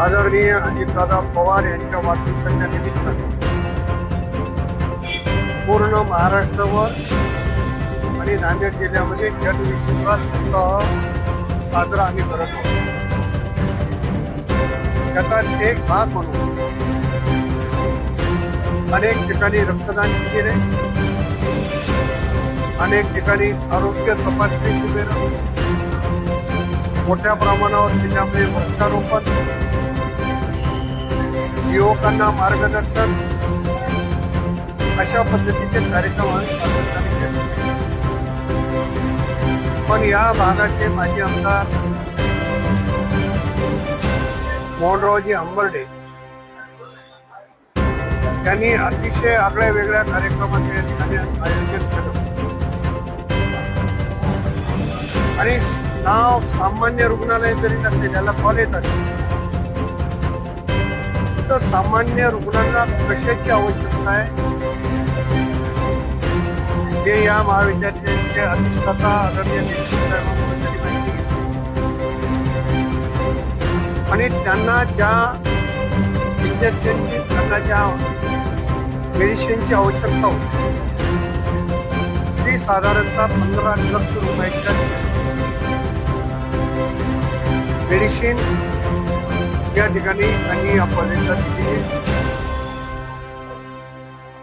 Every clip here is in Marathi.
आदरणीय अजितदादा पवार यांच्या वाढदिवसाच्या निमित्तानं पूर्ण महाराष्ट्रावर आणि नांदेड जिल्ह्यामध्ये जनविश्वास सप्ताह साजरा आम्ही करत आहोत. त्याचा एक भाग म्हणून अनेक ठिकाणी रक्तदान शिबिरे अनेक ठिकाणी आरोग्य तपासणी शिबिरं मोठ्या प्रमाणावर जिल्ह्यामध्ये वृक्षारोपण युवकांना मार्गदर्शन अशा पद्धतीचे कार्यक्रम पण या भागाचे माजी आमदार मोहनरावजी आंबर्डे यांनी अतिशय आगळ्या वेगळ्या कार्यक्रमाचे या ठिकाणी आयोजन केलं. आणि नाव सामान्य रुग्णालय जरी नसेल त्याला कॉलेज असेल सर्वसामान्य सामान्य रुग्णांना कशाची आवश्यकता आहे? ते या महाविद्यालयाचे अधिष्ठाता आदरणीय साहेबांकडून माहिती घेतली. आणि त्यांना ज्या विद्यार्थ्यांची त्यांना ज्या मेडिसिनची आवश्यकता होती ती साधारणतः पंधरा लक्ष रुपयाच्या मेडिसिन या ठिकाणी त्यांनी या कॉलेजला दिली आहे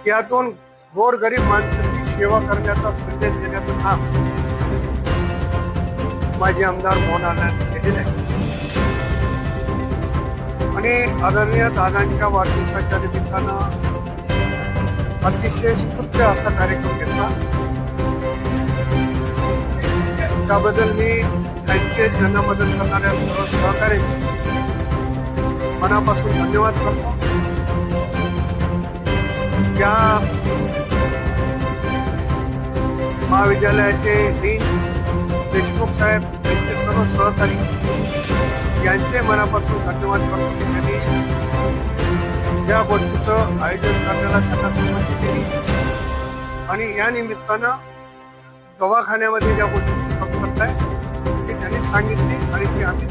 त्यातून गोरगरीब माणसाची सेवा करण्याचा संदेश देण्याचं काम माझे आमदार मोहनाला केलेलं आहे आणि आदरणीय दादांच्या वाढदिवसाच्या निमित्तानं अतिशय स्तुत्य असा कार्यक्रम घेतला. त्याबद्दल मी त्यांचे त्यांना मदत करणाऱ्या सर्व सहकार्य मनापासून धन्यवाद करतो. या महाविद्यालयाचे डीन देशमुख साहेब यांचे सर्व सहकारी यांचे मनापासून धन्यवाद करतो की त्यांनी या गोष्टीचं आयोजन करण्याला त्यांना संमती दिली. आणि या निमित्तानं दवाखान्यामध्ये ज्या गोष्टीची कमतरता आहे ती त्यांनी सांगितली आणि ती आम्ही